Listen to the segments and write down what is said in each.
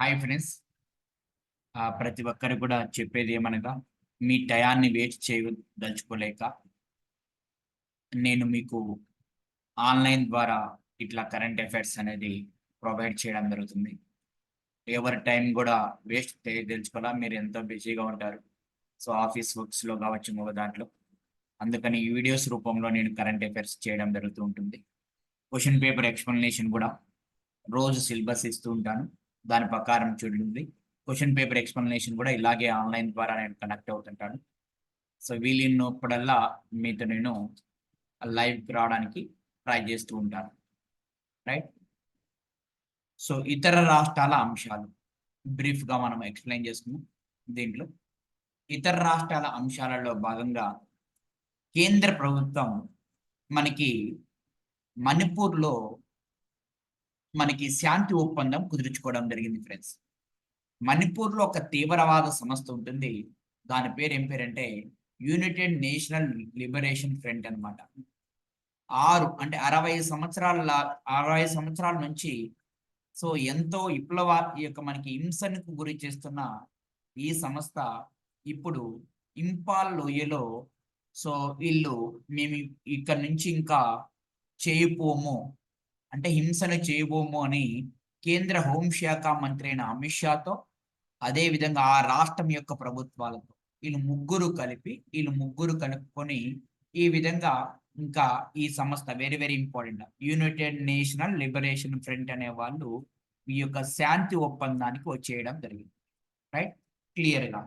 Hi friends ప్రతి ఒక్కరు కూడా చెప్పేది ఏమనగా మీ టయాన్ని వేస్ట్ చేయదలుచుకోలేక నేను మీకు ఆన్లైన్ ద్వారా ఇట్లా కరెంట్ అఫైర్స్ అనేది ప్రొవైడ్ చేయడం జరుగుతుంది. ఎవరి టైం కూడా వేస్ట్ చేయదలుచుకోవాలా మీరు ఎంతో బిజీగా ఉంటారు? సో ఆఫీస్ వర్క్స్లో కావచ్చు ఒక దాంట్లో. అందుకని వీడియోస్ రూపంలో నేను కరెంట్ అఫైర్స్ చేయడం జరుగుతూ ఉంటుంది. క్వశ్చన్ పేపర్ ఎక్స్ప్లెనేషన్ కూడా రోజు సిలబస్ ఇస్తూ ఉంటాను. దాని ప్రకారం చూడండి. క్వశ్చన్ పేపర్ ఎక్స్ప్లెనేషన్ కూడా ఇలాగే ఆన్లైన్ ద్వారా నేను కనెక్ట్ అవుతుంటాను. సో వీలున్నప్పుడల్లా మీతో నేను లైవ్కి రావడానికి ట్రై చేస్తూ ఉంటాను. రైట్ సో ఇతర రాష్ట్రాల అంశాలు. బ్రీఫ్గా మనం ఎక్స్ప్లెయిన్ చేసుకున్నాం దీంట్లో. ఇతర రాష్ట్రాల అంశాలలో భాగంగా కేంద్ర ప్రభుత్వం మనకి మణిపూర్లో మనకి శాంతి ఒప్పందం కుదుర్చుకోవడం జరిగింది ఫ్రెండ్స్ మణిపూర్లో ఒక తీవ్రవాద సంస్థ ఉంటుంది. దాని పేరు ఏం పేరంటే యునైటెడ్ నేషనల్ లిబరేషన్ ఫ్రంట్ అన్నమాట. ఆరు అంటే అరవై సంవత్సరాల అరవై సంవత్సరాల నుంచి సో ఎంతో విప్లవ ఈ యొక్క మనకి హింసకు గురి చేస్తున్న ఈ సంస్థ ఇప్పుడు ఇంపాల్ లోయలో సో వీళ్ళు మేము ఇక్కడ నుంచి ఇంకా చేయిపోము. అంటే హింసను చేయబోము అని కేంద్ర హోంశాఖ మంత్రి అయిన అమిత్ షాతో అదే విధంగా ఆ రాష్ట్రం యొక్క ప్రభుత్వాలతో వీళ్ళు ముగ్గురు కలిపి వీళ్ళు ముగ్గురు కలుపుకొని ఈ విధంగా ఇంకా ఈ సంస్థ very very important united national liberation front అనే వాళ్ళు ఈ యొక్క శాంతి ఒప్పందానికి వచ్చేయడం జరిగింది. రైట్ క్లియర్గా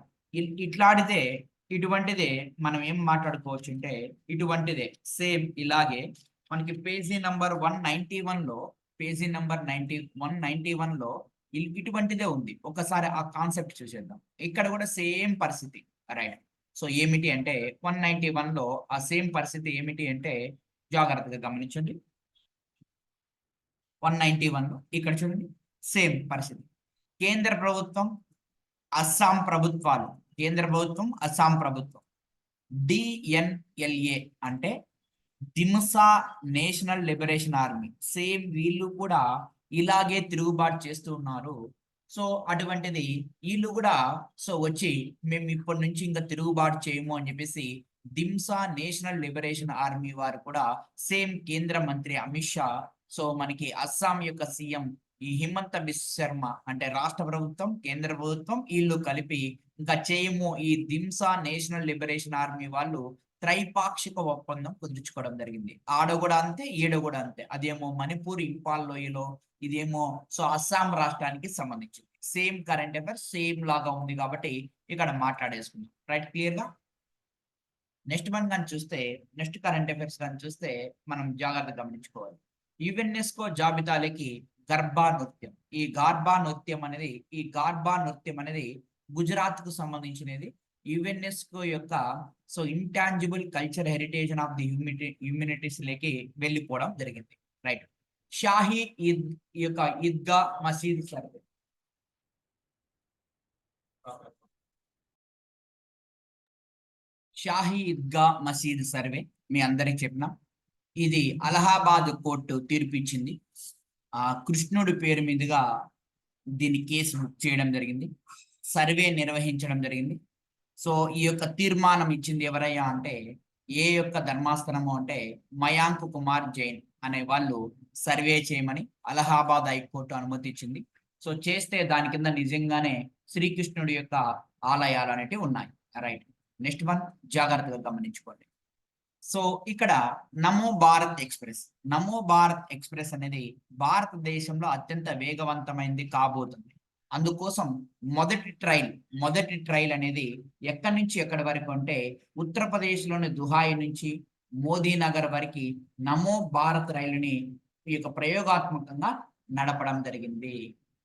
ఇట్లాడితే ఇటువంటిదే మనం ఏం మాట్లాడుకోవచ్చు అంటే ఇటువంటిదే సేమ్ ఇలాగే మనకి పేజీ నంబర్ వన్ నైన్టీ వన్లో page number ninety one ninety వన్లో ఇటువంటిదే ఉంది. ఒకసారి ఆ కాన్సెప్ట్ చూసేద్దాం. ఇక్కడ కూడా సేమ్ పరిస్థితి. రైట్. సో ఏమిటి అంటే వన్ నైన్టీ వన్లో ఆ సేమ్ పరిస్థితి ఏమిటి అంటే జాగ్రత్తగా గమనించండి. వన్ నైన్టీ వన్లో ఇక్కడ చూడండి. సేమ్ పరిస్థితి. కేంద్ర ప్రభుత్వం అస్సాం ప్రభుత్వాలు. కేంద్ర ప్రభుత్వం అస్సాం ప్రభుత్వం. డిఎన్ఎల్ఏ అంటే Dimasa national liberation army. Same వీళ్ళు కూడా ఇలాగే తిరుగుబాటు చేస్తూ ఉన్నారు. సో అటువంటిది వీళ్ళు కూడా సో వచ్చి మేము ఇప్పటి నుంచి ఇంకా తిరుగుబాటు చేయము అని చెప్పేసి దిమ్సా నేషనల్ లిబరేషన్ ఆర్మీ వారు కూడా సేమ్ కేంద్ర మంత్రి అమిత్ షా సో మనకి అస్సాం యొక్క సీఎం ఈ హిమంత బిశ్వ శర్మ అంటే రాష్ట్ర ప్రభుత్వం కేంద్ర ప్రభుత్వం వీళ్ళు కలిపి ఇంకా చేయము ఈ దిమ్సా నేషనల్ లిబరేషన్ ఆర్మీ వాళ్ళు త్రైపాక్షిక ఒప్పందం కుదుర్చుకోవడం జరిగింది. ఆడ కూడా అంతే ఈడ కూడా అంతే. అదేమో మణిపూర్ ఇంపాల్ లోయలో ఇదేమో సో అస్సాం రాష్ట్రానికి సంబంధించింది. సేమ్ కరెంట్ అఫైర్ సేమ్ లాగా ఉంది కాబట్టి ఇక్కడ మాట్లాడేసుకుందాం. రైట్ క్లియర్గా? నెక్స్ట్ వన్ కానీ చూస్తే నెక్స్ట్ కరెంట్ అఫేర్స్ కానీ చూస్తే మనం జాగ్రత్తగా గమనించుకోవాలి. యుఎన్ఎస్కో జాబితాలకి గర్భా నృత్యం. ఈ గార్బా నృత్యం అనేది ఈ గార్బా నృత్యం అనేది గుజరాత్కు సంబంధించినది. యుఎన్ఎస్కో యొక్క so intangible culture heritage of the humanity humanities లేకి వెళ్ళిపోవడం జరిగింది. రైట్ షాహీ ఈద్ ఈ యొక్క ఈద్గా మసీద్ సర్వే షాహీ ఈద్గా మసీద్ సర్వే మీ అందరికి చెప్పిన ఇది అలహాబాద్ కోర్టు తీర్పిచ్చింది ఆ కృష్ణుడి పేరు మీదుగా దీని కేసు బుక్ చేయడం జరిగింది. సర్వే నిర్వహించడం జరిగింది. సో ఈ యొక్క తీర్మానం ఇచ్చింది ఎవరయ్యా అంటే ఏ యొక్క ధర్మాసనము అంటే మయాంక్ కుమార్ జైన్ అనే వాళ్ళు సర్వే చేయమని అలహాబాద్ హైకోర్టు అనుమతి ఇచ్చింది సో చేస్తే దాని కింద నిజంగానే శ్రీకృష్ణుడి యొక్క ఆలయాలు అనేటివి ఉన్నాయి. రైట్. నెక్స్ట్ వన్ జాగ్రత్తగా గమనించుకోండి. సో ఇక్కడ నమో భారత్ ఎక్స్ప్రెస్. నమో భారత్ ఎక్స్ప్రెస్ అనేది భారతదేశంలో అత్యంత వేగవంతమైనది కాబోతుంది. అందుకోసం మొదటి ట్రైల్ మొదటి ట్రైల్ అనేది ఎక్కడి నుంచి ఎక్కడి వరకు అంటే ఉత్తరప్రదేశ్లోని దుహాయి నుంచి మోదీనగర్ వరకు నమో భారత్ రైలుని ఈ యొక్క ప్రయోగాత్మకంగా నడపడం జరిగింది.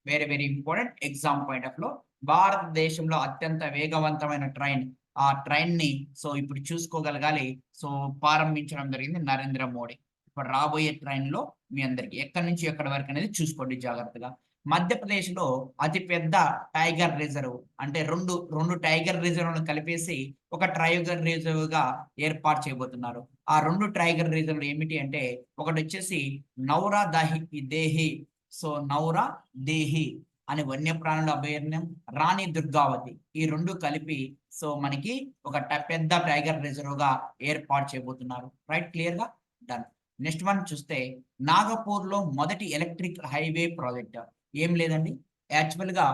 Very very important exam point ఆఫ్లో భారతదేశంలో అత్యంత వేగవంతమైన ట్రైన్ ఆ ట్రైన్ని సో ఇప్పుడు చూసుకోగలగాలి. సో ప్రారంభించడం జరిగింది నరేంద్ర మోడీ. ఇప్పుడు రాబోయే ట్రైన్లో మీ అందరికి ఎక్కడి నుంచి ఎక్కడి వరకు అనేది చూసుకోండి జాగ్రత్తగా. మధ్యప్రదేశ్లో అతిపెద్ద టైగర్ రిజర్వ్ అంటే రెండు రెండు టైగర్ రిజర్వ్లను కలిపేసి ఒక టైగర్ రిజర్వ్గా ఏర్పాటు చేయబోతున్నారు. ఆ రెండు టైగర్ రిజర్వ్లు ఏమిటి అంటే ఒకటి వచ్చేసి నౌరా దాహి దేహి. సో నౌరా దేహి అనే వన్యప్రాణుల అభయారణ్యం రాణి దుర్గావతి ఈ రెండు కలిపి సో మనకి ఒక పెద్ద టైగర్ రిజర్వ్గా ఏర్పాటు చేయబోతున్నారు. రైట్ క్లియర్గా? డన్. నెక్స్ట్ వన్ చూస్తే నాగపూర్లో మొదటి ఎలక్ట్రిక్ హైవే ప్రాజెక్ట్. ఏం లేదండి. యాక్చువల్గా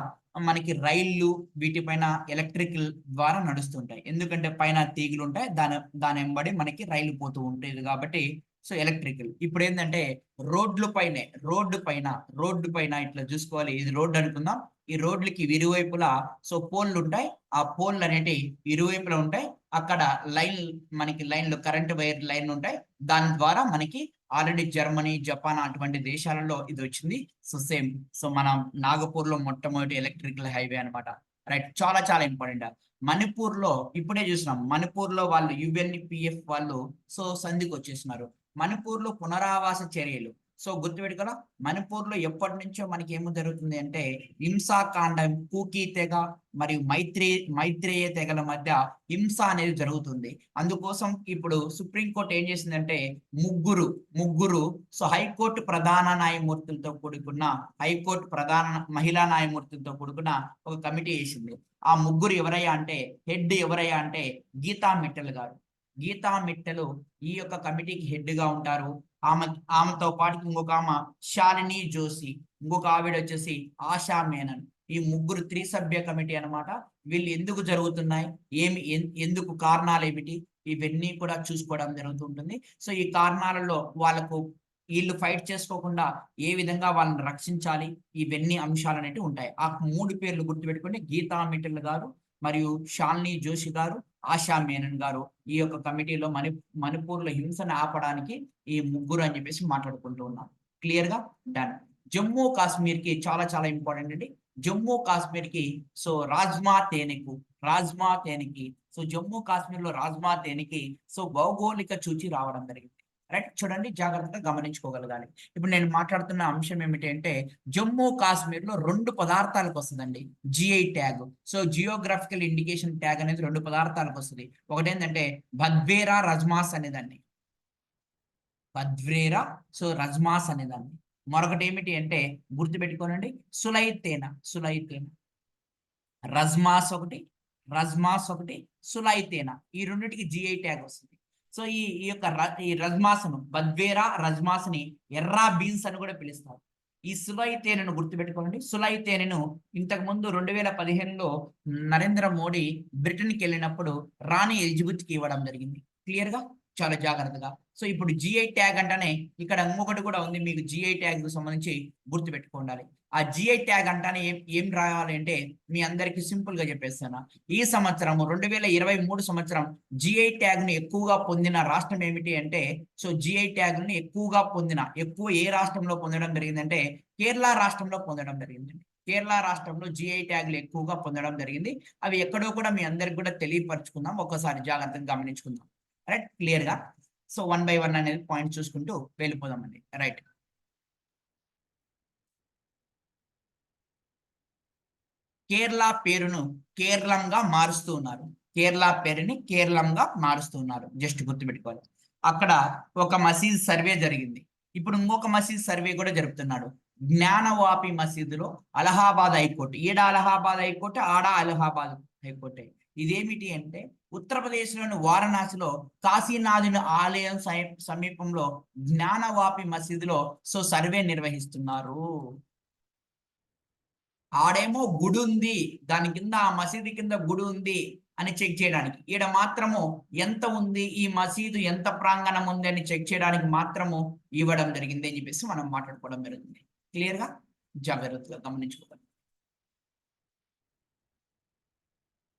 మనకి రైళ్ళు వీటిపైన ఎలక్ట్రికల్ ద్వారా నడుస్తుంటాయి. ఎందుకంటే పైన తీగలు ఉంటాయి దాని దాని వెంబడి మనకి రైలు పోతూ ఉంటుంది కాబట్టి సో ఎలక్ట్రికల్ ఇప్పుడు ఏంటంటే రోడ్ల పైనే రోడ్డు పైన రోడ్డు పైన ఇట్లా చూసుకోవాలి. ఇది రోడ్డు అనుకుందాం. ఈ రోడ్లకి ఇరువైపులా సో పోల్లు ఉంటాయి ఆ పోల్లు అనేటివి ఇరువైపులా ఉంటాయి. అక్కడ లైన్ మనకి లైన్లు కరెంట్ వైర్ లైన్ ఉంటాయి. దాని ద్వారా మనకి ఆల్రెడీ జర్మనీ జపాన్ అటువంటి దేశాలలో ఇది వచ్చింది. So same. సో మనం నాగపూర్లో మొట్టమొదటి ఎలక్ట్రికల్ హైవే అన్నమాట. రైట్. చాలా చాలా ఇంపార్టెంట్. మణిపూర్లో ఇప్పుడే చూసినాం. మణిపూర్లో వాళ్ళు యుఎన్పిఎఫ్ వాళ్ళు సో సంధికి వచ్చేసినారు మణిపూర్లో పునరావాస చర్యలు. సో గుర్తుపెట్టుకోరా మణిపూర్లో ఎప్పటి నుంచో మనకి ఏమి జరుగుతుంది అంటే హింసాకాండం కూకీ తెగ మరియు మైత్రి మైత్రేయ తెగల మధ్య హింస అనేది జరుగుతుంది. అందుకోసం ఇప్పుడు సుప్రీంకోర్టు ఏం చేసిందంటే ముగ్గురు ముగ్గురు సో హైకోర్టు ప్రధాన న్యాయమూర్తులతో కూడుకున్న హైకోర్టు ప్రధాన మహిళా న్యాయమూర్తులతో కూడుకున్న ఒక కమిటీ వేసింది. ఆ ముగ్గురు ఎవరయ్యా అంటే హెడ్ ఎవరయ్యా అంటే గీతా మిట్టల్ గారు. గీతా మిట్టలు ఈ యొక్క కమిటీకి హెడ్గా ఉంటారు. ఆమె ఆమెతో పాటు ఇంకొక ఆమె శాలిని జోషి ఇంకొక ఆవిడ వచ్చేసి ఆశా మేనన్. ఈ ముగ్గురు త్రిసభ్య కమిటీ అన్నమాట. వీళ్ళు ఎందుకు జరుగుతున్నాయి? ఏమి ఎందుకు కారణాలు ఏమిటి? ఇవన్నీ కూడా చూసుకోవడం జరుగుతుంటుంది సో ఈ కారణాలలో వాళ్ళకు వీళ్ళు ఫైట్ చేసుకోకుండా ఏ విధంగా వాళ్ళని రక్షించాలి? ఇవన్నీ అంశాలు అనేవి ఉంటాయి. ఆ మూడు పేర్లు గుర్తుపెట్టుకుంటే గీతా మిటిల్ గారు మరియు షాలిని జోషి గారు. ఆశా మేనన్ గారు ఈ యొక్క కమిటీలో మణి మణిపూర్లో హింసను ఆపడానికి ఈ ముగ్గురు అని చెప్పేసి మాట్లాడుకుంటూ ఉన్నారు. క్లియర్గా? డన్ జమ్మూ కాశ్మీర్కి చాలా చాలా ఇంపార్టెంట్ అండి. జమ్మూ కాశ్మీర్కి సో రాజ్మా తేనెకు రాజ్మా తేనెకి సో జమ్మూ కాశ్మీర్లో రాజ్మా తేనెకి సో భౌగోళిక చూచి రావడం జరిగింది. రైట్ చూడండి జాగ్రత్తగా గమనించుకోగలగాలి. ఇప్పుడు నేను మాట్లాడుతున్న అంశం ఏమిటి అంటే జమ్మూ కాశ్మీర్లో రెండు పదార్థాలకు వస్తుందండి. GI tag so geographical indication tag అనేది రెండు పదార్థాలకు వస్తుంది. ఒకటి ఏంటంటే బద్వేరా రజ్మాస్ అనేదాన్ని. బద్వేరా సో రజ్మాస్ అనేదాన్ని. మరొకటి ఏమిటి అంటే గుర్తుపెట్టుకోనండి సులైతేన సులైతేన రజ్మాస్ ఒకటి రజ్మాస్ ఒకటి సులైతేన ఈ రెండింటికి జిఐ ట్యాగ్ వస్తుంది. సో ఈ ఈ యొక్క ఈ రజ్మాసను బద్వేరా రజ్మాసని ఎర్రా బీన్స్ అని కూడా పిలుస్తారు. ఈ సులై తేనెను గుర్తుపెట్టుకోండి. సులై తేనెను ఇంతకు ముందు రెండు వేల పదిహేనులో నరేంద్ర మోడీ బ్రిటన్కి వెళ్ళినప్పుడు రాణి ఎలిజబెత్కి ఇవ్వడం జరిగింది. క్లియర్గా చాలా జాగ్రత్తగా. సో ఇప్పుడు జిఐ ట్యాగ్ అంటేనే ఇక్కడ ఇంకొకటి కూడా ఉంది మీకు జిఐ ట్యాగ్కు సంబంధించి గుర్తుపెట్టుకోండి ఆ జిఐ ట్యాగ్ అంటేనే ఏం ఏం రాయాలి అంటే మీ అందరికి సింపుల్గా చెప్పేస్తాను. ఈ సంవత్సరం రెండు వేల ఇరవై మూడు సంవత్సరం జిఐ ట్యాగ్ను ఎక్కువగా పొందిన రాష్ట్రం ఏమిటి అంటే సో జిఐ ట్యాగ్ను ఎక్కువగా పొందిన ఎక్కువ ఏ రాష్ట్రంలో పొందడం జరిగిందంటే కేరళ రాష్ట్రంలో పొందడం జరిగిందండి. కేరళ రాష్ట్రంలో జిఐ ట్యాగ్లు ఎక్కువగా పొందడం జరిగింది. అవి ఎక్కడో కూడా మీ అందరికి కూడా తెలియపరచుకుందాం. ఒకసారి జాగ్రత్తగా గమనించుకుందాం. రైట్ క్లియర్గా? సో వన్ బై వన్ అనేది పాయింట్ చూసుకుంటూ వెళ్ళిపోదామండి. రైట్ కేరళ పేరును కేరళంగా మారుస్తూ ఉన్నారు. కేరళ పేరుని కేరళంగా మారుస్తూ ఉన్నారు. జస్ట్ గుర్తుపెట్టుకోవాలి. అక్కడ ఒక మసీద్ సర్వే జరిగింది. ఇప్పుడు ఇంకొక మసీద్ సర్వే కూడా జరుపుతున్నాడు. జ్ఞానవాపి మసీదులో అలహాబాద్ హైకోర్టు. ఈడ అలహాబాద్ హైకోర్టు? ఆడ అలహాబాద్ హైకోర్టు. ఇదేమిటి అంటే ఉత్తరప్రదేశ్లోని వారణాసిలో కాశీనాథుని ఆలయం సమీపంలో జ్ఞానవాపి మసీదులో సో సర్వే నిర్వహిస్తున్నారు. ఆడేమో గుడి ఉంది దాని కింద ఆ మసీదు కింద గుడి ఉంది అని చెక్ చేయడానికి. ఈడ మాత్రము ఎంత ఉంది ఈ మసీదు ఎంత ప్రాంగణం ఉంది అని చెక్ చేయడానికి మాత్రము ఇవ్వడం జరిగింది అని చెప్పేసి మనం మాట్లాడుకోవడం జరుగుతుంది. క్లియర్గా? జాగ్రత్తగా గమనించుకోవాలి.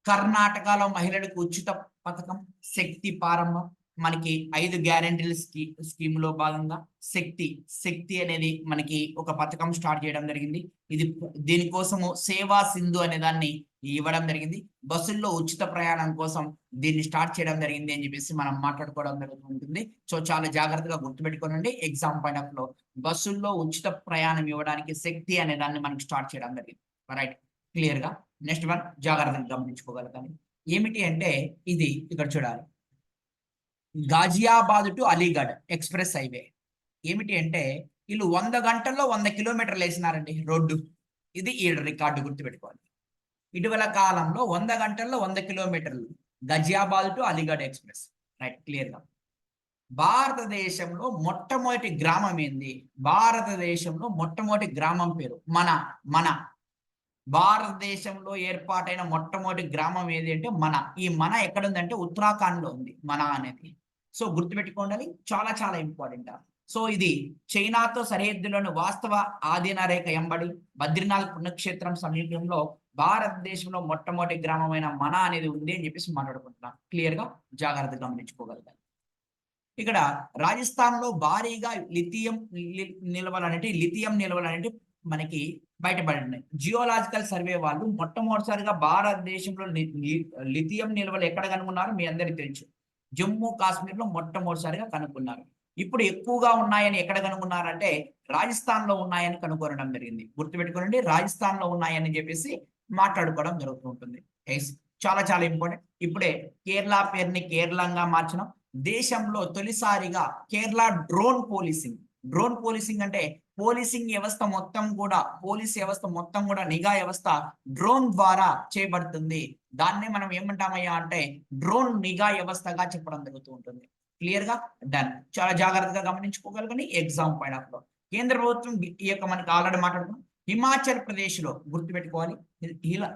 కర్ణాటకలో మహిళలకు ఉచిత పథకం శక్తి ప్రారంభం. మనకి ఐదు గ్యారెంటీల స్కీ స్కీమ్లో భాగంగా శక్తి శక్తి అనేది మనకి ఒక పథకం స్టార్ట్ చేయడం జరిగింది. ఇది దీనికోసము సేవా సింధు అనే దాన్ని ఇవ్వడం జరిగింది. బస్సుల్లో ఉచిత ప్రయాణం కోసం దీన్ని స్టార్ట్ చేయడం జరిగింది అని చెప్పేసి మనం మాట్లాడుకోవడం జరుగుతుంటుంది సో చాలా జాగ్రత్తగా గుర్తుపెట్టుకోనండి. ఎగ్జామ్ పాయింట్ ఆఫ్లో బస్సుల్లో ఉచిత ప్రయాణం ఇవ్వడానికి శక్తి అనే దాన్ని మనకి స్టార్ట్ చేయడం జరిగింది. రైట్ క్లియర్గా నెక్స్ట్ వన్ జాగ్రత్తగా గమనించుకోగలగాలి. ఏమిటి అంటే ఇది ఇక్కడ చూడాలి. Ghaziabad to Aligarh express highway. ఏమిటి అంటే వీళ్ళు వంద గంటల్లో వంద కిలోమీటర్లు వేసినారండి రోడ్డు. ఇది ఈ రికార్డు గుర్తుపెట్టుకోవాలి. ఇటీవల కాలంలో వంద గంటల్లో వంద కిలోమీటర్లు Ghaziabad to Aligarh express. Right క్లియర్గా. భారతదేశంలో మొట్టమొదటి గ్రామం ఏంది? భారతదేశంలో మొట్టమొదటి గ్రామం పేరు మన మన. భారతదేశంలో ఏర్పాటైన మొట్టమొదటి గ్రామం ఏది అంటే మన. ఈ మన ఎక్కడ ఉందంటే ఉత్తరాఖండ్లో ఉంది మన అనేది. సో గుర్తుపెట్టుకోండి చాలా చాలా ఇంపార్టెంట్. సో ఇది చైనాతో సరిహద్దులోని వాస్తవ ఆధీన రేఖ ఎంబడి బద్రీనాథ్ పుణ్యక్షేత్రం సమీపంలో భారతదేశంలో మొట్టమొదటి గ్రామమైన మన అనేది ఉంది అని చెప్పేసి మాట్లాడుకుంటున్నాం. క్లియర్గా? జాగ్రత్తగా గమనించుకోగలగాలి ఇక్కడ రాజస్థాన్లో భారీగా లిథియం నిల్వలు అనేటి లిథియం నిల్వలు అనేటి మనకి బయటపడినాయి జియోలాజికల్ సర్వే వాళ్ళు మొట్టమొదటిసారిగా భారతదేశంలో లిథియం నిల్వలు ఎక్కడ కనుగొన్నారు మీ అందరికీ తెలుసు. జమ్మూ కాశ్మీర్లో మొట్టమొదటిసారిగా కనుక్కున్నారు. ఇప్పుడు ఎక్కువగా ఉన్నాయని ఎక్కడ కనుగొన్నారంటే రాజస్థాన్లో ఉన్నాయని కనుగొనడం జరిగింది. గుర్తుపెట్టుకోనండి రాజస్థాన్లో ఉన్నాయని చెప్పేసి మాట్లాడుకోవడం జరుగుతూ ఉంటుంది. చాలా చాలా ఇంపార్టెంట్ ఇప్పుడే కేరళ పేరుని కేరళంగా మార్చడం దేశంలో తొలిసారిగా Kerala drone policing. Drone policing అంటే పోలీసింగ్ వ్యవస్థ మొత్తం కూడా పోలీస్ వ్యవస్థ మొత్తం కూడా నిఘా వ్యవస్థ డ్రోన్ ద్వారా చేయబడుతుంది. దాన్నే మనం ఏమంటామయ్యా అంటే డ్రోన్ నిఘా వ్యవస్థగా చెప్పడం జరుగుతూ ఉంటుంది. క్లియర్గా? డన్ చాలా జాగ్రత్తగా గమనించుకోగలగని ఎగ్జామ్ పైన కేంద్ర ప్రభుత్వం ఈ యొక్క మనకి ఆల్రెడీ మాట్లాడుకున్నాం హిమాచల్ ప్రదేశ్లో గుర్తుపెట్టుకోవాలి.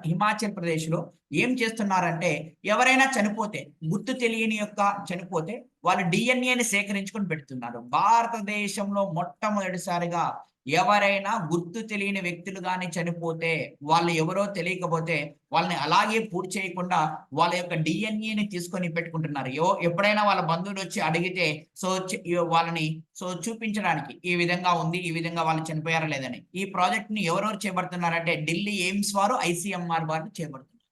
హిమాచల్ ప్రదేశ్లో ఏం చేస్తున్నారంటే ఎవరైనా చనిపోతే గుర్తు తెలియని యొక్క చనిపోతే వాళ్ళు డిఎన్ఏని సేకరించుకొని పెడుతున్నారు. భారతదేశంలో మొట్టమొదటిసారిగా ఎవరైనా గుర్తు తెలియని వ్యక్తులు కానీ చనిపోతే వాళ్ళు ఎవరో తెలియకపోతే వాళ్ళని అలాగే పూర్తి చేయకుండా వాళ్ళ యొక్క డిఎన్ఏని తీసుకొని పెట్టుకుంటున్నారు. ఎవ- ఎప్పుడైనా వాళ్ళ బంధువులు వచ్చి అడిగితే సో వాళ్ళని సో చూపించడానికి ఈ విధంగా ఉంది ఈ విధంగా వాళ్ళు చనిపోయారా లేదని. ఈ ప్రాజెక్ట్ని ఎవరెవరు చేపడుతున్నారంటే ఢిల్లీ ఎయిమ్స్ వారు ఐసీఎంఆర్ వారు చేపడుతున్నారు.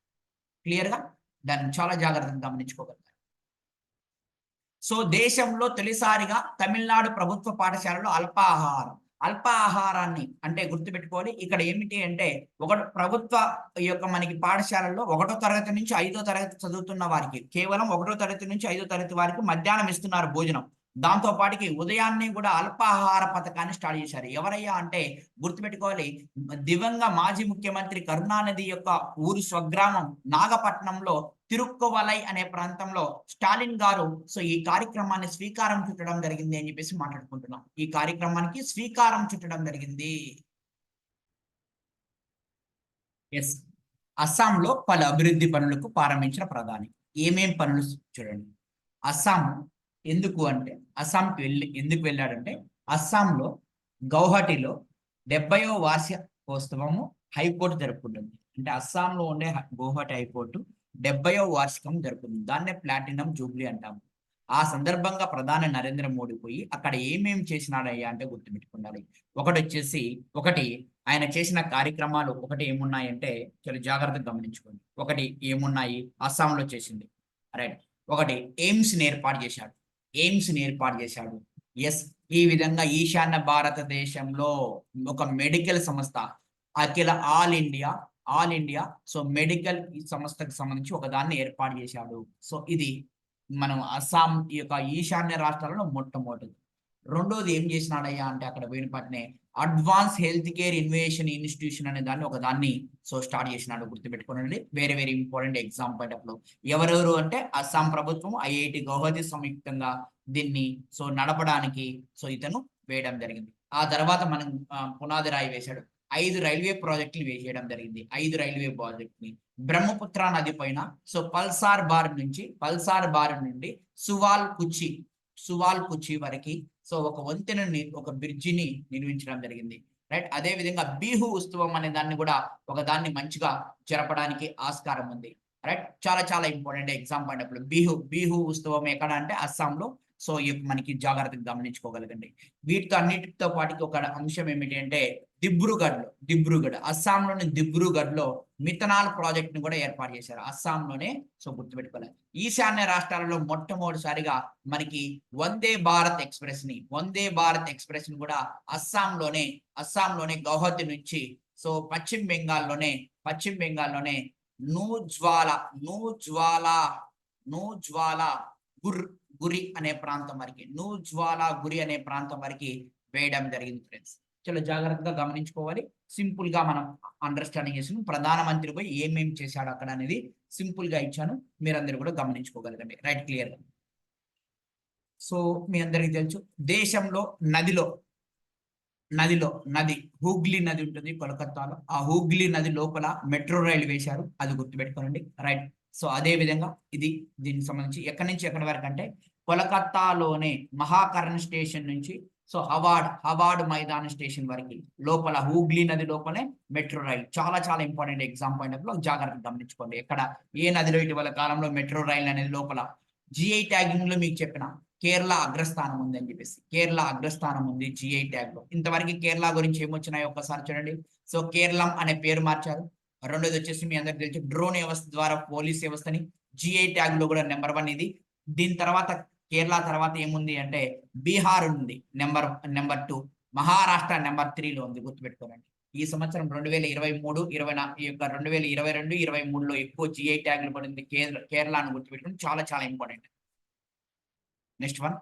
క్లియర్గా? దాన్ని చాలా జాగ్రత్తగా గమనించుకోగలరు సో దేశంలో తొలిసారిగా తమిళనాడు ప్రభుత్వ పాఠశాలలో అల్పాహారం. అల్పాహారాన్ని అంటే గుర్తుపెట్టుకోవాలి. ఇక్కడ ఏమిటి అంటే ఒక ప్రభుత్వ ఈ యొక్క మనకి పాఠశాలల్లో ఒకటో తరగతి నుంచి ఐదో తరగతి చదువుతున్న వారికి కేవలం ఒకటో తరగతి నుంచి ఐదో తరగతి వారికి మధ్యాహ్నం ఇస్తున్నారు భోజనం. దాంతో పాటికి ఉదయాన్నే కూడా అల్పాహార పథకాన్ని స్టార్ట్ చేశారు. ఎవరయ్యా అంటే గుర్తుపెట్టుకోవాలి దివంగ మాజీ ముఖ్యమంత్రి కరుణానిధి యొక్క ఊరు స్వగ్రామం నాగపట్నంలో తిరుక్కువలై అనే ప్రాంతంలో స్టాలిన్ గారు సో ఈ కార్యక్రమాన్ని స్వీకారం చుట్టడం జరిగింది అని చెప్పేసి మాట్లాడుకుంటున్నాం. ఈ కార్యక్రమానికి స్వీకారం చుట్టడం జరిగింది. ఎస్ అస్సాంలో పలు అభివృద్ధి పనులకు ప్రారంభించిన ప్రధాని. ఏమేం పనులు చూడండి. అస్సాం ఎందుకు అంటే అస్సాంకి వెళ్ళి ఎందుకు వెళ్ళాడంటే అస్సాంలో గౌహటిలో డెబ్బయో వార్షికోత్సవము హైకోర్టు జరుపుకుంటుంది. అంటే అస్సాంలో ఉండే గౌహటి హైకోర్టు డెబ్బయో వార్షికం జరుపుకుంది దాన్నే ప్లాటినం జూబ్లీ అంటాము. ఆ సందర్భంగా ప్రధాని నరేంద్ర మోడీ పోయి అక్కడ ఏమేమి చేసినాడయ్యా అంటే గుర్తుపెట్టుకున్నాడు. ఒకటి వచ్చేసి ఒకటి ఆయన చేసిన కార్యక్రమాలు ఒకటి ఏమున్నాయంటే చాలా జాగ్రత్తగా గమనించుకోండి. ఒకటి ఏమున్నాయి? అస్సాంలో చేసింది. రైట్. ఒకటి ఎయిమ్స్ని ఏర్పాటు చేశాడు. ఎయిమ్స్ని ఏర్పాటు చేశాడు. ఎస్ ఈ విధంగా ఈశాన్య భారతదేశంలో ఒక మెడికల్ సంస్థ అఖిల all India all India so medical ఈ సంస్థకు సంబంధించి ఒక దాన్ని ఏర్పాటు చేశాడు. సో ఇది మనం అస్సాం ఈ యొక్క ఈశాన్య రాష్ట్రాలలో మొట్టమొదటిది. రెండోది ఏం చేసినాడయ్యా అంటే అక్కడ వేణుపట్నే advance health care innovation institution అనే దాన్ని ఒక దాన్ని సో స్టార్ట్ చేసినాడు గుర్తుపెట్టుకోనండి. వేరే వేరే ఇంపార్టెంట్ ఎగ్జామ్ పాయింట్లో ఎవరెవరు అంటే అస్సాం ప్రభుత్వం ఐఐటి గౌహతి సంయుక్తంగా దీన్ని సో నడపడానికి సో ఇతను వేయడం జరిగింది. ఆ తర్వాత మనం పునాది రాయి వేశాడు. ఐదు రైల్వే ప్రాజెక్టులు వేసేయడం జరిగింది. ఐదు రైల్వే ప్రాజెక్టుని బ్రహ్మపుత్ర నది పైన సో పల్సార్ బార్ నుంచి పల్సార్ బార్ నుండి సువాల్ కుచ్చి సువాల్ కుచ్చి వరకు సో ఒక వంతెనని ఒక బ్రిడ్జిని నిర్మించడం జరిగింది. రైట్? అదే విధంగా బీహు ఉత్సవం అనే దాన్ని కూడా ఒక దాన్ని మంచిగా జరపడానికి ఆస్కారం ఉంది. రైట్? చాలా చాలా important exam point Bihu Bihu ఉత్సవం ఎక్కడ అంటే అస్సాంలో. సో మనకి జాగ్రత్తగా గమనించుకోగలగండి. వీటితో అన్నిటితో పాటు ఒక అంశం ఏమిటి అంటే దిబ్రూగఢ్లో దిబ్రూగఢ్ అస్సాంలోని దిబ్రూగఢ్లో మిథనాల్ ప్రాజెక్ట్ని కూడా ఏర్పాటు చేశారు. అస్సాంలోనే సో గుర్తుపెట్టుకోవాలి. ఈశాన్య రాష్ట్రాలలో మొట్టమొదటిసారిగా మనకి వందే భారత్ ఎక్స్ప్రెస్ని వందే భారత్ ఎక్స్ప్రెస్ని కూడా అస్సాంలోనే అస్సాంలోనే గౌహతి నుంచి సో పశ్చిమ బెంగాల్లోనే పశ్చిమ బెంగాల్లోనే నూజ్వాల నూజ్వాల నూజ్వాల గుర్ గురి అనే ప్రాంతం వరకు నూజ్వాల గురి అనే ప్రాంతం వరకు వేయడం జరిగింది ఫ్రెండ్స్. చాలా జాగ్రత్తగా గమనించుకోవాలి. సింపుల్గా మనం అండర్స్టాండింగ్ చేసిన ప్రధానమంత్రి పోయి ఏమేమి చేశాడు అక్కడ అనేది సింపుల్గా ఇచ్చాను. మీరందరూ కూడా గమనించుకోగలగండి రైట్ క్లియర్? సో మీ అందరికీ తెలుసు దేశంలో నదిలో నదిలో నది హూగ్లీ నది ఉంటుంది కోలకత్తాలో. ఆ హూగ్లీ నది లోపల మెట్రో రైలు వేశారు. అది గుర్తుపెట్టుకోనండి. రైట్. సో అదే విధంగా ఇది దీనికి సంబంధించి ఎక్కడి నుంచి ఎక్కడి వరకు అంటే కోలకత్తాలోనే మహాకరణ్ స్టేషన్ నుంచి సో హవాడ్ హవాడ్ మైదాన్ స్టేషన్ వరకు లోపల హూగ్లీ నది లోపలే మెట్రో రైల్. చాలా చాలా ఇంపార్టెంట్ ఎగ్జామ్ పాయింట్ ఆఫ్లో జాగ్రత్తగా గమనించుకోండి. ఎక్కడ ఏ నదిలో ఇటీవల కాలంలో మెట్రో రైల్ అనేది లోపల జిఐ ట్యాగింగ్లో మీకు చెప్పిన కేరళ అగ్రస్థానం ఉంది అని చెప్పేసి కేరళ అగ్రస్థానం ఉంది జిఐ ట్యాగ్లో ఇంతవరకు కేరళ గురించి ఏమొచ్చినాయో ఒక్కసారి చూడండి. సో కేరళం అనే పేరు మార్చారు. రెండోది వచ్చేసి మీ అందరికి తెలిసి డ్రోన్ వ్యవస్థ ద్వారా పోలీస్ వ్యవస్థని జిఐ ట్యాగ్లో కూడా నెంబర్ వన్ ఇది. దీని తర్వాత కేరళ తర్వాత ఏముంది అంటే బీహార్ ఉంది number number two. Maharashtra number త్రీలో ఉంది గుర్తుపెట్టుకోనండి. ఈ సంవత్సరం రెండు వేల ఇరవై మూడు ఇరవై నా ఈ యొక్క రెండు వేల ఇరవై రెండు ఇరవై మూడులో ఎక్కువ జిఐ ట్యాగ్లు పడింది కేరళ కేరళను గుర్తుపెట్టుకుని చాలా చాలా ఇంపార్టెంట్ నెక్స్ట్ వన్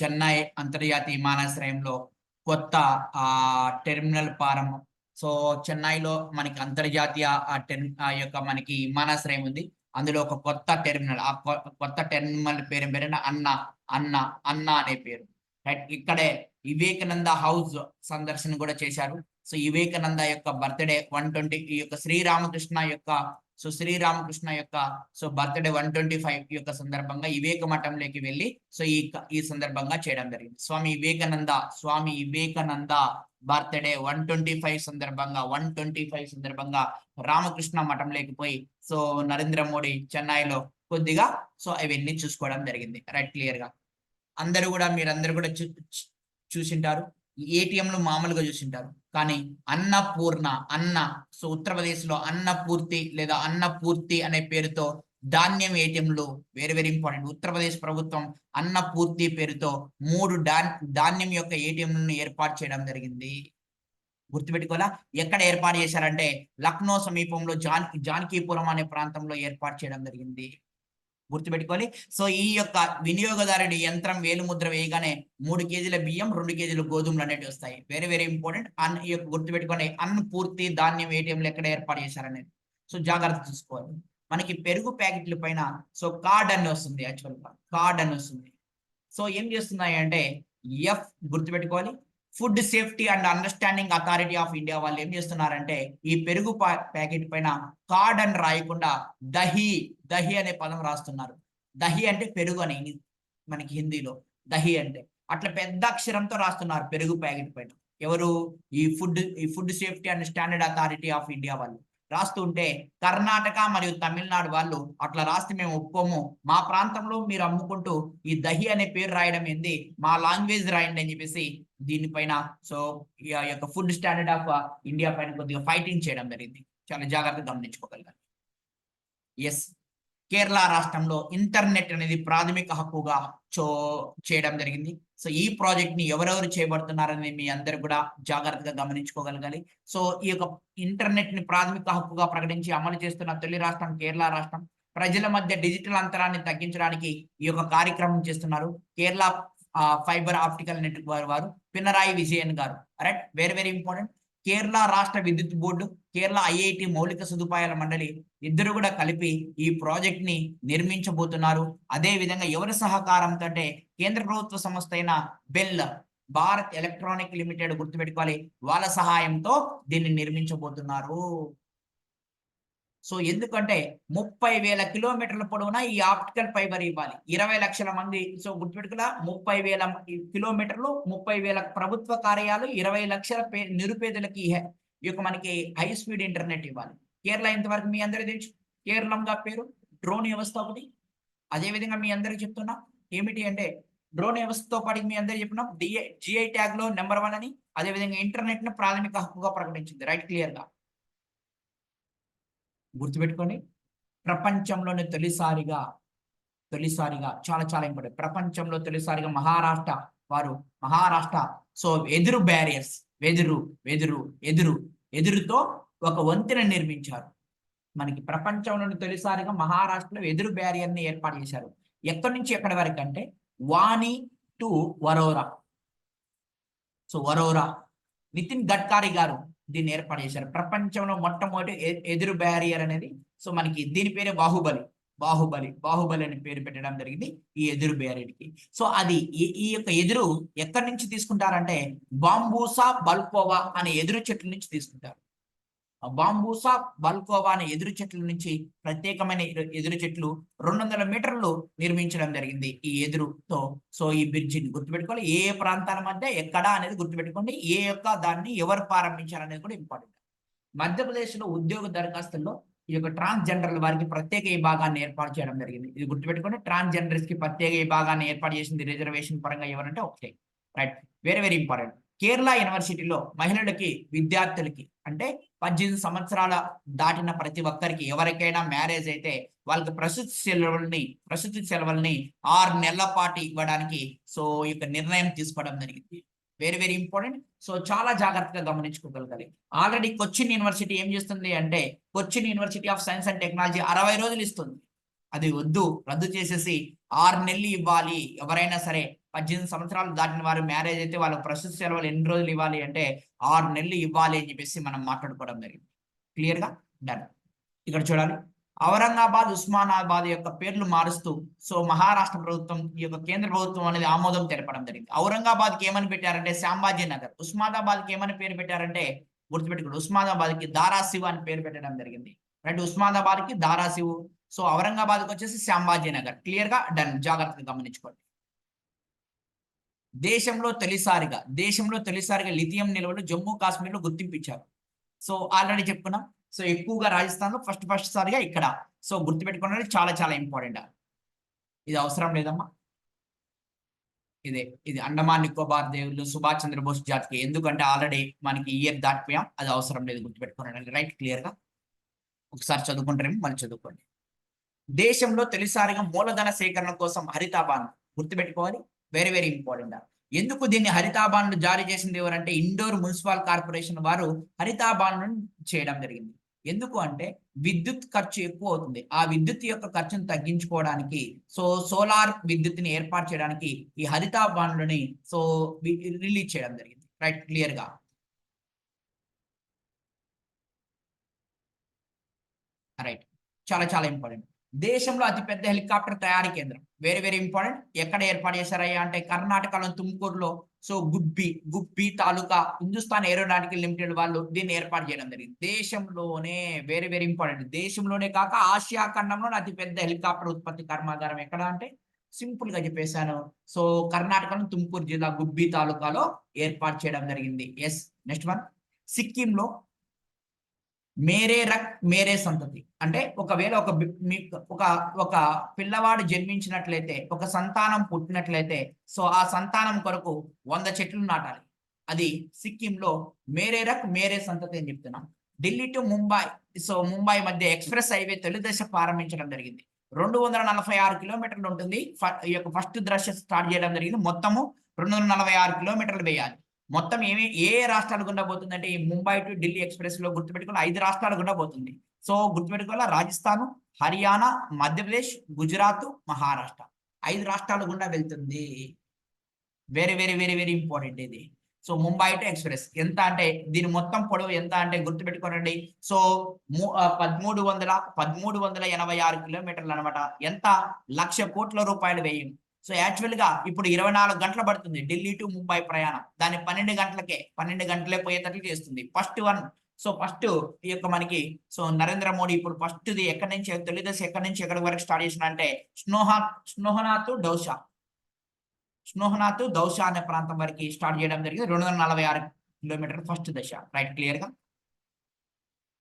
చెన్నై అంతర్జాతీయ విమానాశ్రయంలో కొత్త టెర్మినల్ ప్రారంభం. సో చెన్నైలో మనకి అంతర్జాతీయ టెర్ ఆ యొక్క మనకి విమానాశ్రయం ఉంది. అందులో ఒక కొత్త టెర్మినల్ ఆ కొ- కొత్త టెర్మినల్ పేరు పేరున అన్న అన్న అన్న అనే పేరు. రైట్ ఇక్కడే వివేకానంద హౌస్ సందర్శన కూడా చేశారు. సో వివేకానంద యొక్క బర్త్డే వన్ ట్వంటీ ఈ యొక్క శ్రీరామకృష్ణ యొక్క సో శ్రీరామకృష్ణ యొక్క so birthday one twenty five యొక్క సందర్భంగా వివేక మఠంలోకి వెళ్ళి సో ఈ ఈ సందర్భంగా చేయడం జరిగింది. Swami Vivekananda Swami Vivekananda birthday one twenty five సందర్భంగా వన్ ట్వంటీ ఫైవ్ సందర్భంగా రామకృష్ణ మఠంలోకి పోయి సో నరేంద్ర మోడీ చెన్నైలో కొద్దిగా సో అవన్నీ చూసుకోవడం జరిగింది. రైట్ క్లియర్గా అందరూ కూడా మీరందరూ కూడా చూ- చూసింటారు. ఏటీఎంలు మామూలుగా చూసింటారు. కానీ అన్నపూర్ణ అన్న సో ఉత్తరప్రదేశ్లో అన్నపూర్తి లేదా అన్నపూర్తి అనే పేరుతో ధాన్యం ఏటీఎంలు వెరీ వెరీ ఇంపార్టెంట్ ఉత్తరప్రదేశ్ ప్రభుత్వం అన్నపూర్తి పేరుతో మూడు ధాన్యం యొక్క ఏటీఎంలను ఏర్పాటు చేయడం జరిగింది. గుర్తుపెట్టుకోవాలా? ఎక్కడ ఏర్పాటు చేశారంటే లక్నో సమీపంలో జాన్ జానకీపురం అనే ప్రాంతంలో ఏర్పాటు చేయడం జరిగింది. గుర్తుపెట్టుకోవాలి. సో ఈ యొక్క వినియోగదారుడి యంత్రం వేలుముద్ర వేయగానే మూడు కేజీల బియ్యం రెండు కేజీల గోధుమలు అనేవి వస్తాయి. వెరీ వెరీ ఇంపార్టెంట్ అన్ ఈ యొక్క గుర్తుపెట్టుకోండి అన్ పూర్తి ధాన్యం ఏటీఎంలు ఎక్కడ ఏర్పాటు చేశారనేది. సో జాగ్రత్త చూసుకోవాలి. మనకి పెరుగు ప్యాకెట్ల పైన సో కార్డ్ అని వస్తుంది యాక్చువల్గా కార్డ్ అని వస్తుంది. సో ఏం చేస్తున్నాయి అంటే ఎఫ్ గుర్తుపెట్టుకోవాలి. Food safety and understanding authority of India వాళ్ళు ఏం చేస్తున్నారంటే ఈ పెరుగు ప్యాకెట్ పైన కార్డ్ అని రాయకుండా దహి దహి అనే పదం రాస్తున్నారు. దహి అంటే పెరుగు అని మనకి హిందీలో దహి అంటే. అట్లా పెద్ద అక్షరంతో రాస్తున్నారు పెరుగు ప్యాకెట్ పైన. ఎవరు? ఈ ఫుడ్ ఈ food safety and standard authority of India వాళ్ళు. రాస్తుంటే కర్ణాటక మరియు తమిళనాడు వాళ్ళు అట్లా రాస్తే మేము ఒప్పుకోము. మా ప్రాంతంలో మీరు అమ్ముకుంటూ ఈ దహి అనే పేరు రాయడం ఏంది? మా లాంగ్వేజ్ రాయండి అని చెప్పేసి దీనిపైన సో ఈ యొక్క ఫుడ్ స్టాండర్డ్ ఆఫ్ ఇండియా పైన కొద్దిగా ఫైటింగ్ చేయడం జరిగింది. చాలా జాగ్రత్తగా గమనించుకోగలగాలి. ఎస్ కేరళ రాష్ట్రంలో ఇంటర్నెట్ అనేది ప్రాథమిక హక్కుగా చో చేయడం జరిగింది. సో ఈ ప్రాజెక్ట్ని ఎవరెవరు చేయబడుతున్నారని మీ అందరు కూడా జాగ్రత్తగా గమనించుకోగలగాలి. సో ఈ యొక్క ఇంటర్నెట్ని ప్రాథమిక హక్కుగా ప్రకటించి అమలు చేస్తున్న తొలి రాష్ట్రం కేరళ రాష్ట్రం. ప్రజల మధ్య డిజిటల్ అంతరాన్ని తగ్గించడానికి ఈ యొక్క కార్యక్రమం చేస్తున్నారు. కేరళ ఫైబర్ ఆప్టికల్ నెట్వర్క్ వారు వారు పినరాయి విజయన్ గారు. Right very very important Kerala రాష్ట్ర విద్యుత్ బోర్డు కేరళ ఐఐటి మౌలిక సదుపాయాల మండలి ఇద్దరు కూడా కలిపి ఈ ప్రాజెక్ట్ని నిర్మించబోతున్నారు. అదే విధంగా ఎవరి సహకారంతో అంటే కేంద్ర ప్రభుత్వ సంస్థ అయిన బెల్ భారత్ ఎలక్ట్రానిక్ లిమిటెడ్ గుర్తుపెట్టుకోవాలి. వాళ్ళ సహాయంతో దీన్ని నిర్మించబోతున్నారు. సో ఎందుకంటే ముప్పై వేల కిలోమీటర్ల పొడవునా ఈ ఆప్టికల్ ఫైబర్ ఇవ్వాలి. ఇరవై లక్షల మంది సో గుర్తుపెట్టుకున్నా ముప్పై వేల కిలోమీటర్లు ముప్పై వేల ప్రభుత్వ కార్యాలు ఇరవై లక్షల పే నిరుపేదలకి ఈ హె- యొక్క మనకి హై స్పీడ్ ఇంటర్నెట్ ఇవ్వాలి. కేరళ ఇంతవరకు మీ అందరికీ తెలుసు. కేరళంగా పేరు డ్రోన్ వ్యవస్థ ఒకటి. అదేవిధంగా మీ అందరికి చెప్తున్నా ఏమిటి అంటే డ్రోన్ వ్యవస్థతో పాటు మీ అందరికి చెప్పినాం డిఐ జిఐ ట్యాగ్లో నెంబర్ వన్ అని అదే విధంగా ఇంటర్నెట్ను ప్రాథమిక హక్కుగా ప్రకటించింది. రైట్ క్లియర్గా గుర్తుపెట్టుకోండి. ప్రపంచంలోనే తొలిసారిగా తొలిసారిగా చాలా చాలా ఇంపార్టెంట్. ప్రపంచంలో తొలిసారిగా మహారాష్ట్ర వారు మహారాష్ట్ర సో ఎదురు బ్యారియర్స్ వెదురు వెదురు ఎదురు ఎదురుతో ఒక వంతెన నిర్మించారు. మనకి ప్రపంచంలోని తొలిసారిగా మహారాష్ట్రలో ఎదురు బ్యారియర్ని ఏర్పాటు చేశారు. ఎక్కడి నుంచి ఎక్కడి వరకు అంటే వాణి టు వరోరా. సో వరోరా. నితిన్ గడ్కారీ గారు దీన్ని ఏర్పాటు చేశారు. ప్రపంచంలో మొట్టమొదటి ఎదురు బ్యారియర్ అనేది సో మనకి దీని పేరే బాహుబలి. బాహుబలి బాహుబలి అని పేరు పెట్టడం జరిగింది ఈ ఎదురు బ్యారియర్కి. సో అది ఈ యొక్క ఎదురు ఎక్కడి నుంచి తీసుకుంటారంటే బాంబూసా బల్పోవా అనే ఎదురు చెట్ల నుంచి తీసుకుంటారు. బాంబూసా బల్కోవా అనే ఎదురు చెట్ల నుంచి ప్రత్యేకమైన ఎదురు చెట్లు రెండు వందల మీటర్లు నిర్మించడం జరిగింది ఈ ఎదురుతో. సో ఈ బ్రిడ్జిని గుర్తుపెట్టుకోవాలి. ఏ ప్రాంతాల మధ్య ఎక్కడ అనేది గుర్తుపెట్టుకోండి. ఏ యొక్క దాన్ని ఎవరు ప్రారంభించారు అనేది కూడా ఇంపార్టెంట్. మధ్యప్రదేశ్లో ఉద్యోగ దరఖాస్తుల్లో ఈ యొక్క ట్రాన్స్జెండర్ల వారికి ప్రత్యేక విభాగాన్ని ఏర్పాటు చేయడం జరిగింది. ఇది గుర్తుపెట్టుకోండి. ట్రాన్స్జెండర్స్కి ప్రత్యేక విభాగాన్ని ఏర్పాటు చేసింది రిజర్వేషన్ పరంగా ఎవరంటే ఒకటే. Right. Very very important. Kerala యూనివర్సిటీలో మహిళలకి విద్యార్థులకి అంటే పద్దెనిమిది సంవత్సరాల దాటిన ప్రతి ఒక్కరికి ఎవరికైనా మ్యారేజ్ అయితే వాళ్ళకి ప్రసూతి సెలవుల్ని ప్రసూతి సెలవుల్ని ఆరు నెలల పాటు ఇవ్వడానికి సో ఈ యొక్క నిర్ణయం తీసుకోవడం జరిగింది. వెరీ వెరీ ఇంపార్టెంట్ సో చాలా జాగ్రత్తగా గమనించుకోగలగాలి. ఆల్రెడీ కొచ్చిన్ యూనివర్సిటీ ఏం చేస్తుంది అంటే Cochin university of science and technology అరవై రోజులు ఇస్తుంది. అది వద్దు రద్దు చేసేసి ఆరు నెలలు ఇవ్వాలి. ఎవరైనా సరే పద్దెనిమిది సంవత్సరాలు దాటిన వారు మ్యారేజ్ అయితే వాళ్ళకి ప్రస్తుత సెలవులు ఎన్ని రోజులు ఇవ్వాలి అంటే ఆరు నెలలు ఇవ్వాలి అని చెప్పేసి మనం మాట్లాడుకోవడం జరిగింది. క్లియర్గా? డన్ ఇక్కడ చూడాలి. ఔరంగాబాద్ ఉస్మానాబాద్ యొక్క పేర్లు మారుస్తూ సో మహారాష్ట్ర ప్రభుత్వం ఈ యొక్క కేంద్ర ప్రభుత్వం అనేది ఆమోదం తెలపడం జరిగింది. ఔరంగాబాద్కి ఏమని పెట్టారంటే శాంబాజీ నగర్. ఉస్మానాబాద్కి ఏమని పేరు పెట్టారంటే గుర్తుపెట్టుకోండి ఉస్మానాబాద్కి దారాశివ్ అని పేరు పెట్టడం జరిగింది. రైట్ ఉస్మానాబాద్కి దారాశివ్. సో ఔరంగాబాద్కి వచ్చేసి శాంబాజీ నగర్. క్లియర్గా? డన్ జాగ్రత్తగా గమనించుకోండి. దేశంలో తొలిసారిగా దేశంలో తొలిసారిగా లిథియం నిల్వలు జమ్మూ కాశ్మీర్లో సో ఆల్రెడీ చెప్పుకున్నాం. సో ఎక్కువగా రాజస్థాన్లో ఫస్ట్ ఫస్ట్ సారిగా ఇక్కడ. సో గుర్తుపెట్టుకోవడం చాలా చాలా ఇంపార్టెంట్. ఇది అవసరం లేదమ్మా. ఇదే ఇది అండమాన్ నికోబార్ దేవుళ్ళు సుభాష్ చంద్రబోస్ జాతికి. ఎందుకంటే ఆల్రెడీ మనకి ఇయర్ దాటిపోయాం. అది అవసరం లేదు గుర్తుపెట్టుకోవడానికి. రైట్ క్లియర్గా? ఒకసారి చదువుకుంటారేమో మళ్ళీ చదువుకోండి. దేశంలో తొలిసారిగా మూలధన సేకరణ కోసం హరితాబాన్ గుర్తుపెట్టుకోవాలి. వెరీ వెరీ ఇంపార్టెంట్ ఎందుకు దీన్ని హరితాబాండ్ జారీ చేసింది ఎవరంటే ఇండోర్ మున్సిపల్ కార్పొరేషన్ వారు హరితాబాండ్ చేయడం జరిగింది. ఎందుకు అంటే విద్యుత్ ఖర్చు ఎక్కువ అవుతుంది. ఆ విద్యుత్ యొక్క ఖర్చును తగ్గించుకోవడానికి సో సోలార్ విద్యుత్ని ఏర్పాటు చేయడానికి ఈ హరితా బాండ్లని సో రిలీజ్ చేయడం జరిగింది. రైట్ క్లియర్గా? రైట్ చాలా చాలా ఇంపార్టెంట్ దేశంలో అతిపెద్ద హెలికాప్టర్ తయారీ కేంద్రం. వెరీ వెరీ ఇంపార్టెంట్ ఎక్కడ ఏర్పాటు చేశారయ్యా అంటే కర్ణాటకలో తుమ్కూరులో. So Gubbi Gubbi taluka Hindustan aeronautical limited వాళ్ళు దీన్ని ఏర్పాటు చేయడం జరిగింది. దేశంలోనే వెరీ వెరీ ఇంపార్టెంట్ దేశంలోనే కాక ఆసియా ఖండంలోనే అతిపెద్ద హెలికాప్టర్ ఉత్పత్తి కర్మాగారం ఎక్కడ అంటే సింపుల్గా చెప్పేశాను. సో కర్ణాటకలో తుమ్కూరు జిల్లా గుబ్బి తాలూకాలో ఏర్పాటు చేయడం జరిగింది. ఎస్ నెక్స్ట్ వన్ సిక్కింలో మేరే రక్ మేరే సంతతి. అంటే ఒకవేళ ఒక బి- ఒక ఒక పిల్లవాడు జన్మించినట్లయితే ఒక సంతానం పుట్టినట్లయితే సో ఆ సంతానం కొరకు వంద చెట్లు నాటాలి. అది సిక్కింలో మేరే రక్ మేరే సంతతి అని చెప్తున్నాం. ఢిల్లీ టు ముంబై సో ముంబై మధ్య ఎక్స్ప్రెస్ హైవే తొలి దశ ప్రారంభించడం జరిగింది. రెండు వందల నలభై ఆరు కిలోమీటర్లు ఉంటుంది. ఫ- ఈ యొక్క ఫస్ట్ దశ స్టార్ట్ చేయడం జరిగింది. మొత్తము రెండు వందల నలభై ఆరు కిలోమీటర్లు వేయాలి. మొత్తం ఏమి ఏ రాష్ట్రాలు గుండా పోతుందంటే ఈ ముంబై టు ఢిల్లీ ఎక్స్ప్రెస్లో గుర్తుపెట్టుకోవాలి ఐదు రాష్ట్రాలు గుండా పోతుంది. సో గుర్తుపెట్టుకోవాల? రాజస్థాన్ హర్యానా మధ్యప్రదేశ్ గుజరాత్ మహారాష్ట్ర. ఐదు రాష్ట్రాలు గుండా వెళ్తుంది. Very very very very important ఇది. So Mumbai to express. ఎంత అంటే దీని మొత్తం పొడవు ఎంత అంటే గుర్తుపెట్టుకోనండి. సో పదమూడు వందల పదమూడు వందల ఎనభై ఆరు కిలోమీటర్లు అనమాట ఎంత? లక్ష కోట్ల రూపాయలు వ్యయం సో యాక్చువల్గా ఇప్పుడు ఇరవై నాలుగు గంటలు పడుతుంది ఢిల్లీ టు ముంబై ప్రయాణం. దాన్ని పన్నెండు గంటలకే పన్నెండు గంటలే పోయేటట్లు చేస్తుంది. ఫస్ట్ వన్ సో ఫస్ట్ ఈ యొక్క మనకి సో నరేంద్ర మోడీ ఇప్పుడు ఫస్ట్ ది ఎక్కడి నుంచి తొలిదశ ఎక్కడి నుంచి ఎక్కడి వరకు స్టార్ట్ చేసిన అంటే స్నోహా స్నోహనాథ్ డౌషా స్నోహనాథ్ దౌషా అనే ప్రాంతం వరకు స్టార్ట్ చేయడం జరిగింది. రెండు వందల నలభై ఆరు కిలోమీటర్ ఫస్ట్ దశ. రైట్ క్లియర్గా?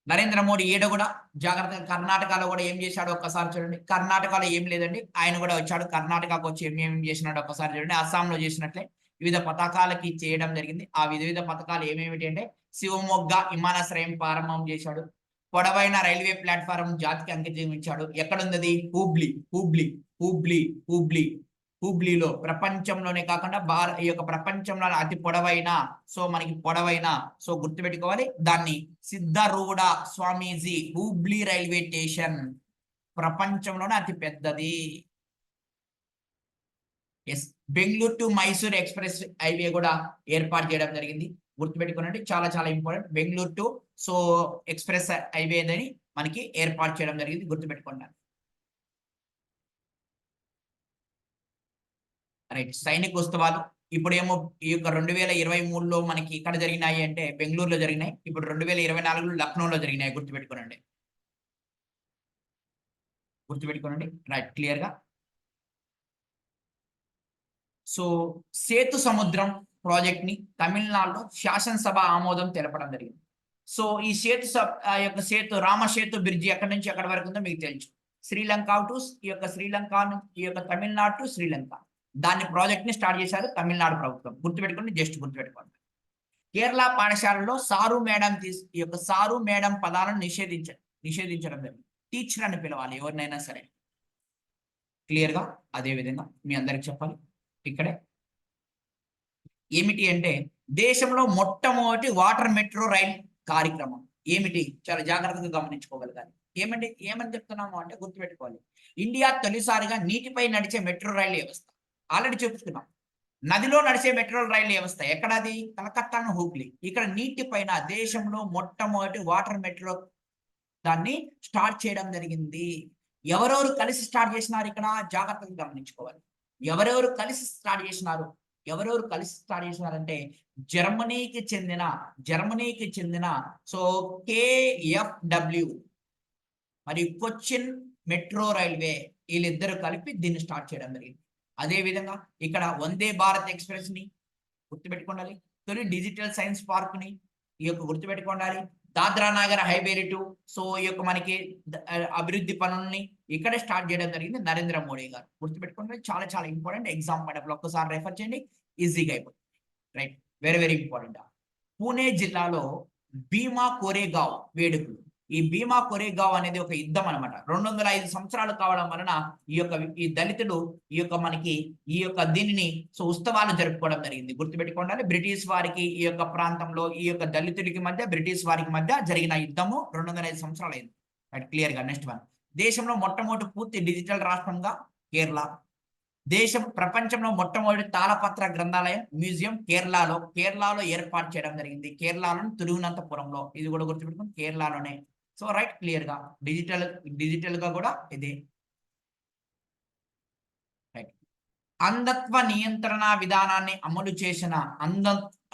నరేంద్ర మోడీ ఈడ కూడా జాగ్రత్తగా కర్ణాటకలో కూడా ఏం చేశాడో ఒక్కసారి చూడండి. కర్ణాటకలో ఏం లేదండి. ఆయన కూడా వచ్చాడు. కర్ణాటకకు వచ్చి ఏమేమి చేసినాడు ఒక్కసారి చూడండి. అస్సాంలో చేసినట్లే వివిధ పథకాలకి చేయడం జరిగింది. ఆ వివిధ పథకాలు ఏమేమిటి అంటే శివమొగ్గ విమానాశ్రయం ప్రారంభం చేశాడు. పొడవైన రైల్వే ప్లాట్ఫారం జాతికి అంకితం ఇచ్చాడు. ఎక్కడుంది అది? హూబ్లీ హూబ్లీ హూబ్లీ హూబ్లీ. హూబ్లీలో ప్రపంచంలోనే కాకుండా భారత ఈ యొక్క ప్రపంచంలో అతి పొడవైన సో మనకి పొడవైన సో గుర్తుపెట్టుకోవాలి దాన్ని సిద్ధరూడ స్వామీజీ హూబ్లీ రైల్వే స్టేషన్. ప్రపంచంలోనే అతి పెద్దది. Yes Bengaluru to Mysore express highway కూడా ఏర్పాటు చేయడం జరిగింది. గుర్తుపెట్టుకోనండి చాలా చాలా important. Bengaluru to so express highway అని మనకి ఏర్పాటు చేయడం జరిగింది గుర్తుపెట్టుకోండి. రైట్. సైనిక ఉత్సవాలు ఇప్పుడేమో ఈ యొక్క రెండు వేల ఇరవై మూడులో మనకి ఇక్కడ జరిగినాయి అంటే బెంగళూరులో జరిగినాయి. ఇప్పుడు రెండు వేల ఇరవై నాలుగులో లక్నోలో జరిగినాయి. గుర్తుపెట్టుకోనండి. గుర్తుపెట్టుకోనండి. రైట్. క్లియర్గా సో సేతు సముద్రం ప్రాజెక్ట్ని తమిళనాడులో శాసనసభ ఆమోదం తెలపడం జరిగింది. సో ఈ సేతు యొక్క సేతు రామసేతు బ్రిడ్జి ఎక్కడి నుంచి ఎక్కడి వరకు ఉందో మీకు తెలుసు. శ్రీలంక టు ఈ యొక్క శ్రీలంక ఈ యొక్క తమిళనాడు టు శ్రీలంక. దాన్ని ప్రాజెక్ట్ని స్టార్ట్ చేశారు తమిళనాడు ప్రభుత్వం. గుర్తుపెట్టుకోండి జస్ట్ గుర్తుపెట్టుకోండి. కేరళ పాఠశాలలో సారు మేడం తీసు ఈ యొక్క సారు మేడం పదాలను నిషేధించ నిషేధించడం జరిగింది. టీచర్ అని పిలవాలి ఎవరినైనా సరే. క్లియర్గా? అదే విధంగా మీ అందరికి చెప్పాలి. ఇక్కడే. ఏమిటి అంటే దేశంలో మొట్టమొదటి వాటర్ మెట్రో రైల్ కార్యక్రమం. ఏమిటి? చాలా జాగ్రత్తగా గమనించుకోగలగాలి. ఏమంటే ఏమని చెప్తున్నాము అంటే గుర్తుపెట్టుకోవాలి. ఇండియా తొలిసారిగా నీటిపై నడిచే మెట్రో రైలు వ్యవస్థ. ఆల్రెడీ చూపించుకున్నాం నదిలో నడిచే మెట్రో రైలు వ్యవస్థ ఎక్కడది? కలకత్తాను హూగ్లీ. ఇక్కడ నీటి పైన దేశంలో మొట్టమొదటి వాటర్ మెట్రో దాన్ని స్టార్ట్ చేయడం జరిగింది. ఎవరెవరు కలిసి స్టార్ట్ చేసినారు ఇక్కడ? జాగ్రత్తగా గమనించుకోవాలి. ఎవరెవరు కలిసి స్టార్ట్ చేసినారు? ఎవరెవరు కలిసి స్టార్ట్ చేసినారంటే జర్మనీకి చెందిన జర్మనీకి చెందిన సో కేఎఫ్డబ్ల్యూ. మరియు కొచ్చిన్ మెట్రో రైల్వే వీళ్ళిద్దరు కలిపి దీన్ని స్టార్ట్ చేయడం జరిగింది. అదేవిధంగా ఇక్కడ వందే భారత్ ఎక్స్ప్రెస్ని గుర్తుపెట్టుకోండి తొలి డిజిటల్ సైన్స్ పార్క్ని ఈ యొక్క గుర్తుపెట్టుకోండాలి. Dadra Nagar highway to so ఈ యొక్క మనకి అభివృద్ధి పనుల్ని ఇక్కడే స్టార్ట్ చేయడం జరిగింది నరేంద్ర మోడీ గారు. గుర్తుపెట్టుకోండి చాలా చాలా ఇంపార్టెంట్ ఎగ్జామ్ పడేప్పుడు ఒక్కసారి రెఫర్ చేయండి ఈజీగా అయిపోతుంది. Right very very important. Pune జిల్లాలో భీమా కోరేగావ్ వేడుకలు. ఈ భీమా కొరేగావ్ అనేది ఒక యుద్ధం అనమాట రెండు వందల ఐదు సంవత్సరాలు కావడం వలన ఈ యొక్క ఈ దళితుడు ఈ యొక్క మనకి ఈ యొక్క దీనిని సో ఉత్సవాలు జరుపుకోవడం జరిగింది. గుర్తుపెట్టుకోండి బ్రిటిష్ వారికి ఈ యొక్క ప్రాంతంలో ఈ యొక్క దళితుడికి మధ్య బ్రిటిష్ వారికి మధ్య జరిగిన యుద్ధము రెండు వందల ఐదు సంవత్సరాలు అయింది రైట్ క్లియర్గా నెక్స్ట్ వన్. దేశంలో మొట్టమొదటి పూర్తి డిజిటల్ రాష్ట్రంగా కేరళ. దేశం ప్రపంచంలో మొట్టమొదటి తాళపత్ర గ్రంథాలయం మ్యూజియం కేరళలో కేరళలో ఏర్పాటు చేయడం జరిగింది. కేరళలోని తిరువనంతపురంలో. ఇది కూడా గుర్తుపెట్టుకుని కేరళలోనే సో రైట్ క్లియర్గా. డిజిటల్ డిజిటల్గా కూడా ఇది. అంధత్వ నియంత్రణ విధానాన్ని అమలు చేసిన అంధ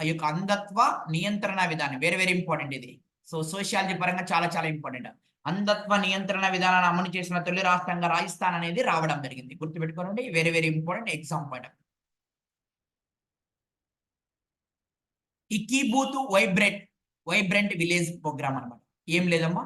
యొక్క అంధత్వ నియంత్రణ విధానం వెరీ వెరీ ఇంపార్టెంట్ ఇది. సో సోషియాలజీ పరంగా చాలా చాలా ఇంపార్టెంట్ అంధత్వ నియంత్రణ విధానాన్ని అమలు చేసిన తొలి రాష్ట్రంగా రాజస్థాన్ అనేది రావడం జరిగింది. గుర్తుపెట్టుకోండి very very important exam point ఇకీబూత్ vibrant vibrant village program అన్నమాట. ఏం లేదమ్మా?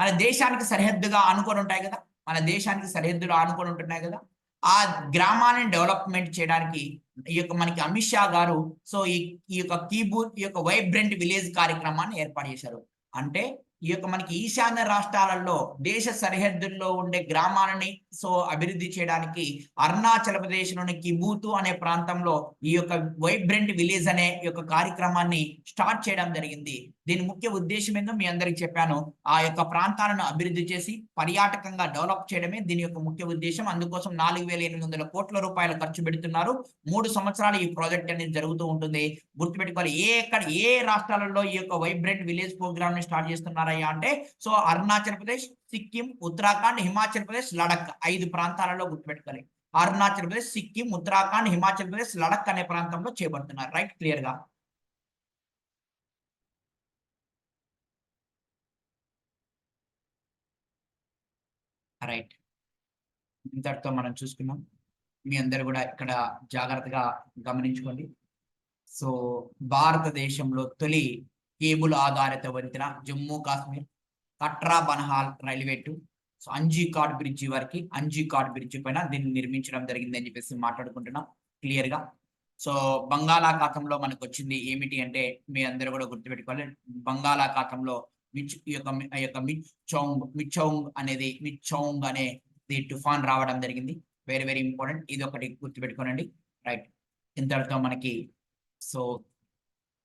మన దేశానికి సరిహద్దుగా ఆనుకొని ఉంటాయి కదా? మన దేశానికి సరిహద్దులు ఆనుకొని ఉంటున్నాయి కదా? ఆ గ్రామాన్ని డెవలప్మెంట్ చేయడానికి ఈ యొక్క మనకి అమిత్ షా గారు సో ఈ ఈ యొక్క కీబూత్ ఈ యొక్క వైబ్రెంట్ విలేజ్ కార్యక్రమాన్ని ఏర్పాటు చేశారు. అంటే ఈ యొక్క మనకి ఈశాన్య రాష్ట్రాలలో దేశ సరిహద్దుల్లో ఉండే గ్రామాలని సో అభివృద్ధి చేయడానికి అరుణాచల్ ప్రదేశ్లోని కిబూతు అనే ప్రాంతంలో ఈ యొక్క వైబ్రెంట్ విలేజ్ అనే ఈ యొక్క కార్యక్రమాన్ని స్టార్ట్ చేయడం జరిగింది. దీని ముఖ్య ఉద్దేశం ఏందో మీ అందరికి చెప్పాను. ఆ యొక్క ప్రాంతాలను అభివృద్ధి చేసి పర్యాటకంగా డెవలప్ చేయడమే దీని యొక్క ముఖ్య ఉద్దేశం. అందుకోసం నాలుగు వేల ఎనిమిది వందల కోట్ల రూపాయలు ఖర్చు పెడుతున్నారు. మూడు సంవత్సరాలు ఈ ప్రాజెక్ట్ అనేది జరుగుతూ ఉంటుంది. గుర్తుపెట్టుకోవాలి ఏ ఎక్కడ ఏ రాష్ట్రాలలో ఈ యొక్క వైబ్రెంట్ విలేజ్ ప్రోగ్రామ్ని స్టార్ట్ చేస్తున్నారయ్యా అంటే సో అరుణాచల్ ప్రదేశ్ సిక్కిం ఉత్తరాఖండ్ హిమాచల్ ప్రదేశ్ లడక్ ఐదు ప్రాంతాలలో గుర్తుపెట్టుకోవాలి. అరుణాచల్ ప్రదేశ్ సిక్కిం ఉత్తరాఖండ్ హిమాచల్ ప్రదేశ్ లడక్ అనే ప్రాంతంలో చేపడుతున్నారు రైట్ క్లియర్గా రైట్. ఇంతటితో మనం చూసుకున్నాం మీ అందరు కూడా ఇక్కడ జాగ్రత్తగా గమనించుకోండి. సో భారతదేశంలో తొలి కేబుల్ ఆధారిత వంతెన Jammu Kashmir Katra Banihal railway to. So Anji Khad bridge వరకు అంజీ కార్డ్ బ్రిడ్జి పైన దీన్ని నిర్మించడం జరిగింది అని చెప్పేసి మాట్లాడుకుంటున్నాం క్లియర్గా. సో బంగాళాఖాతంలో మనకు వచ్చింది ఏమిటి అంటే మీ అందరూ కూడా గుర్తుపెట్టుకోవాలి. బంగాళాఖాతంలో మిచ్ ఈ యొక్క ఈ యొక్క మిచౌంగ్ మిచౌంగ్ అనేది మిచ్చోంగ్ అనే ది తుఫాన్ రావడం జరిగింది. వెరీ వెరీ ఇంపార్టెంట్ ఇది ఒకటి గుర్తుపెట్టుకోనండి. రైట్ ఇంతటితో మనకి సో